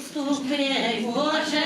ступив, Боже.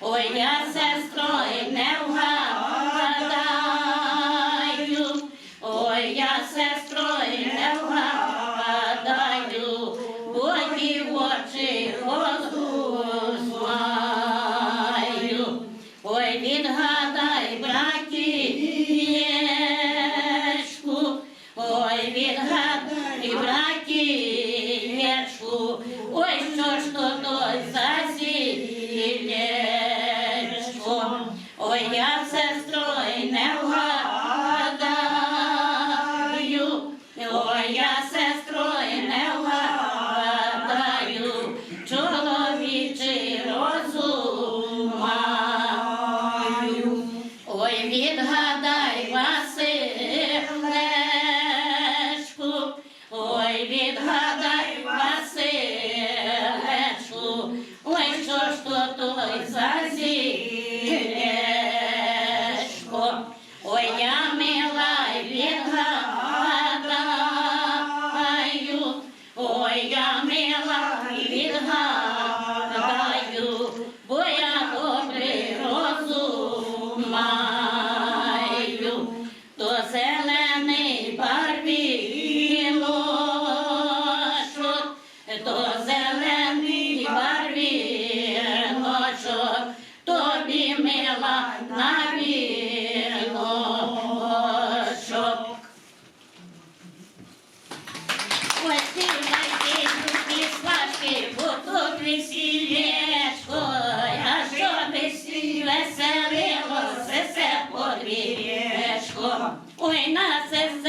Ой, я сестрою не вгадаю. ただいませ O reina se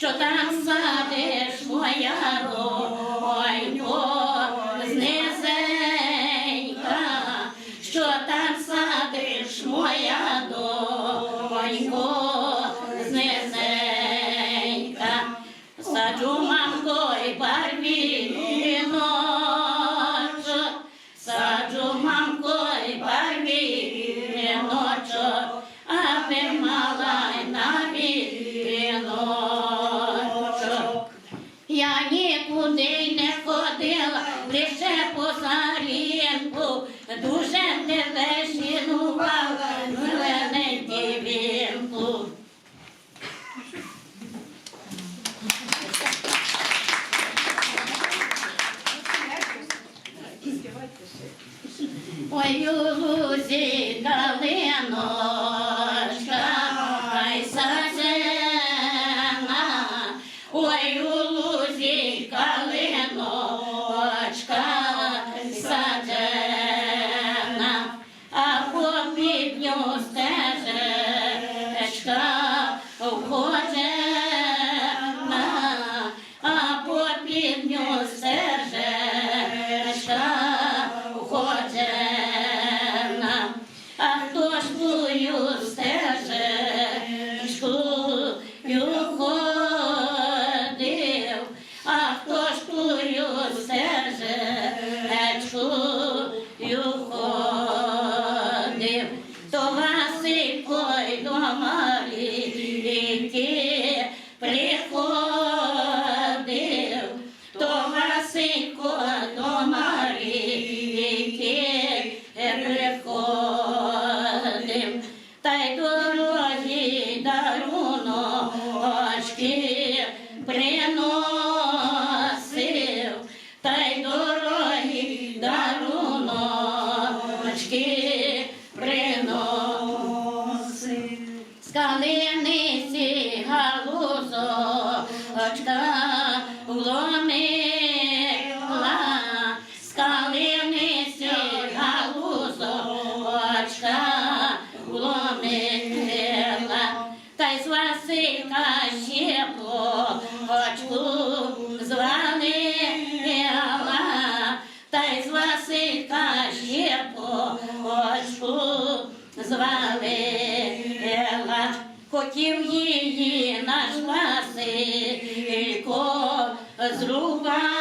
що там садиш моя роль. Ой, Лузі, Галино, звалила, хотів її наш Василько зрубати.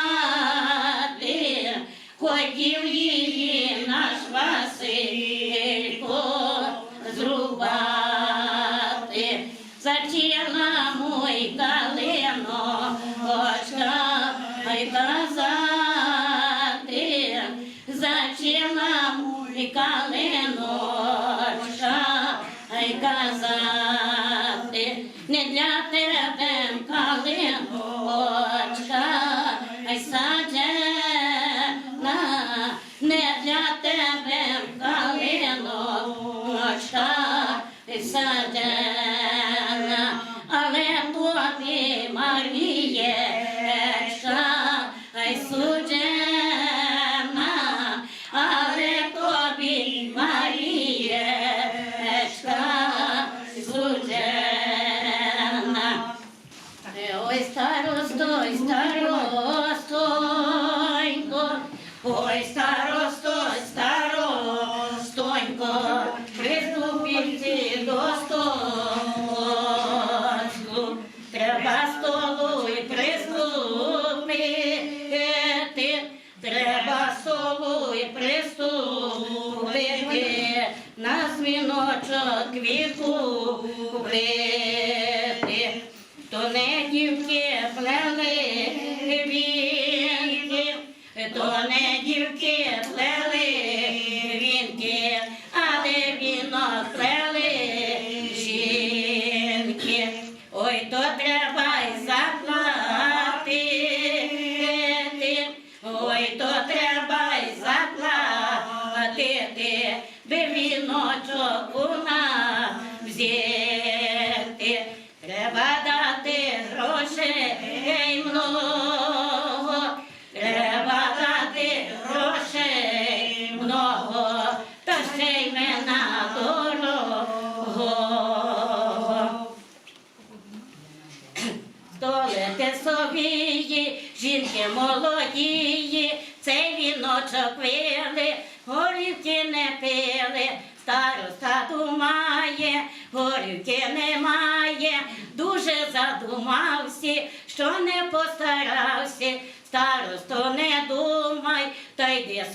toda, pero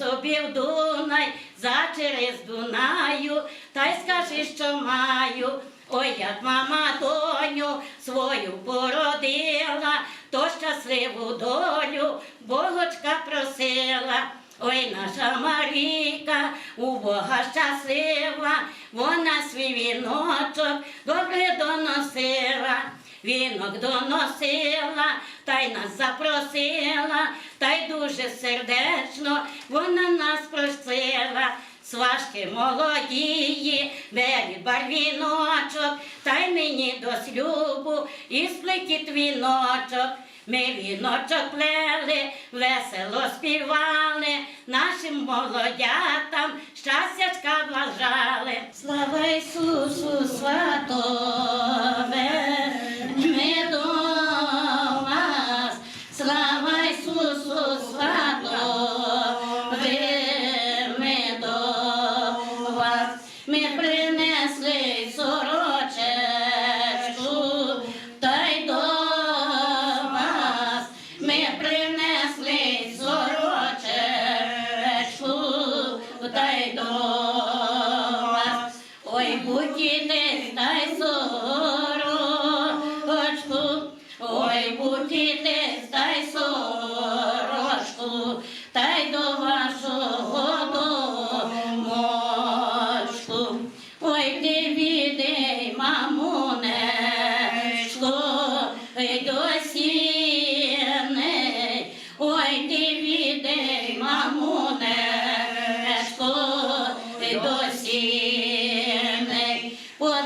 собі в Дунай, за через Дунаю, та й скажи, що маю. Ой, як мама доню свою породила, то щасливу долю богочка просила. Ой, наша Марійка, у Бога щаслива, вона свій віночок добре доносила вінок доносила, та й нас запросила, та й дуже сердечно вона нас просила. Сважки молодії, бері барвіночок, та й мені до слюбу і сплетіть віночок. Ми віночок плели, весело співали, нашим молодятам щастячка вважали. Слава Ісусу, святове!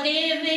Forgive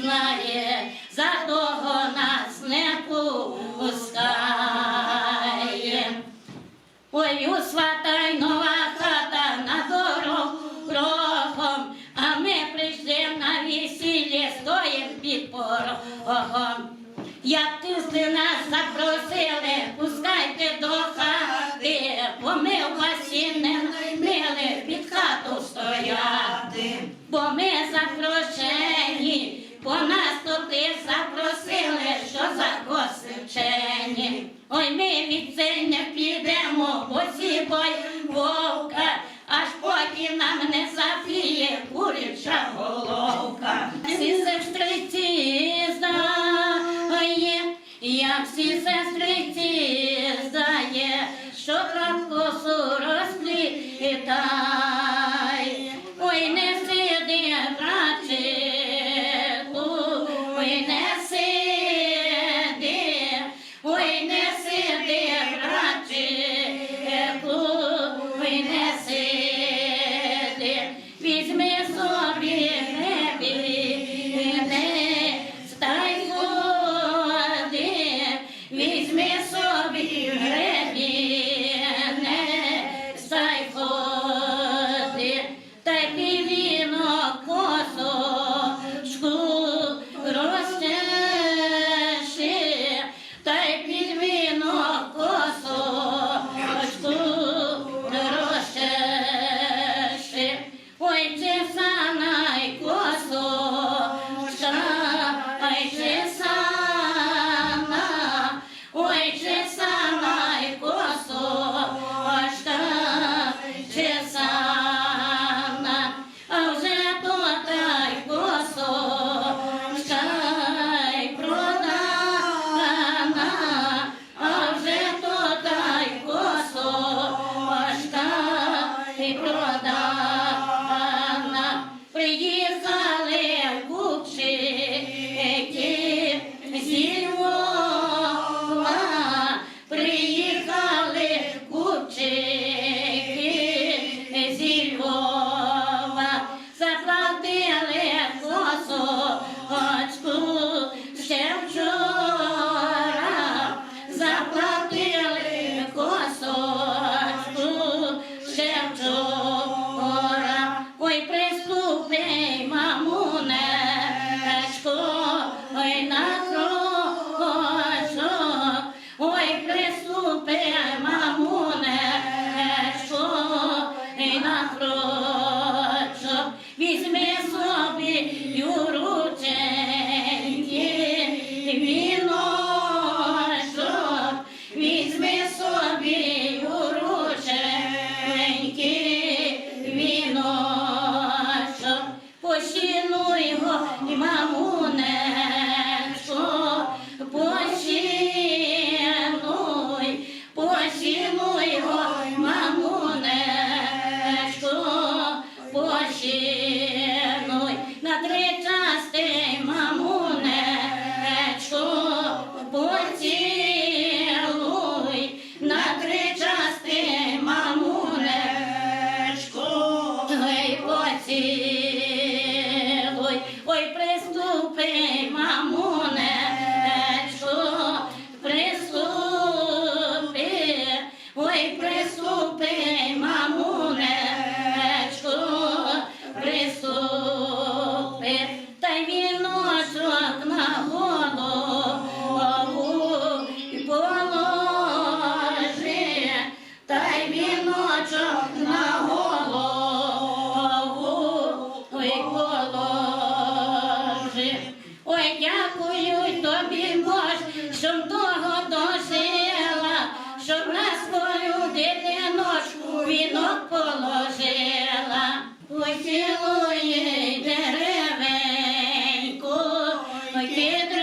знає, ой,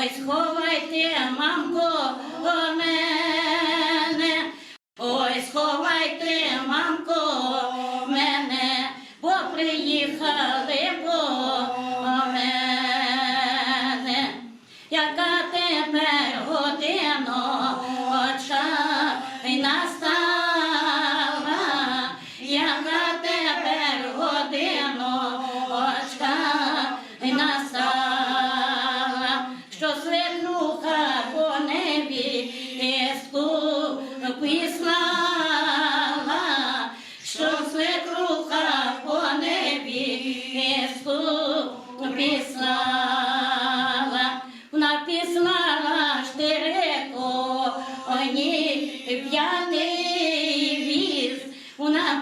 Ой, сховайте, мамко,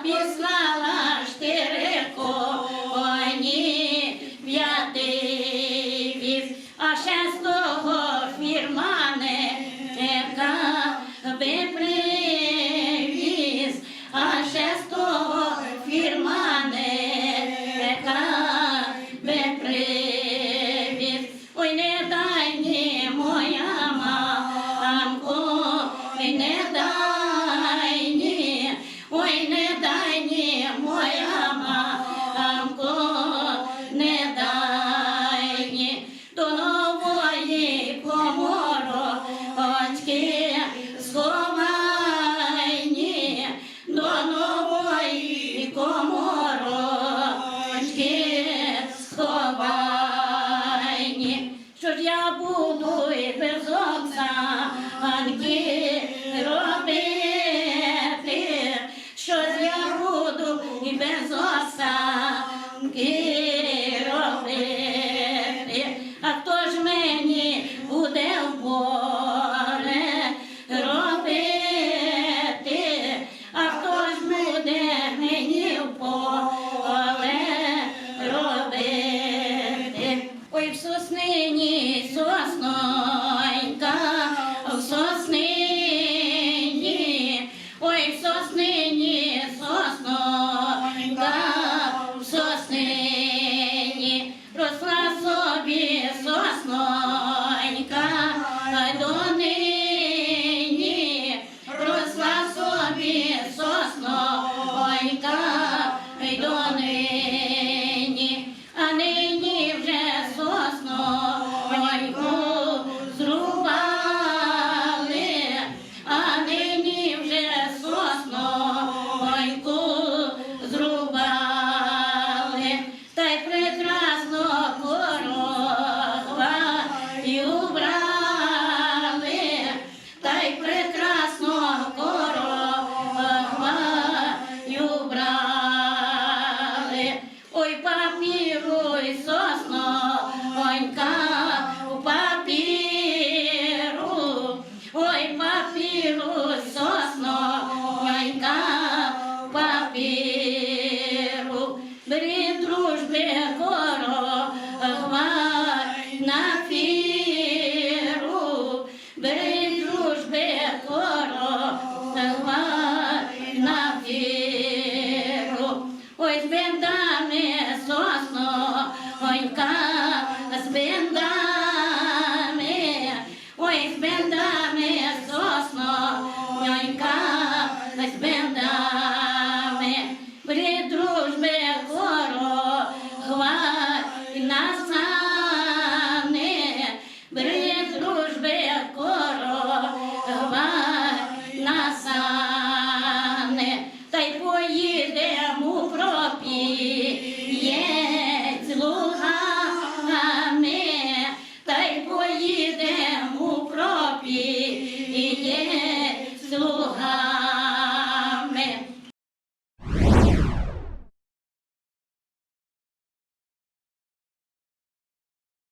вона ж ти оні Mike.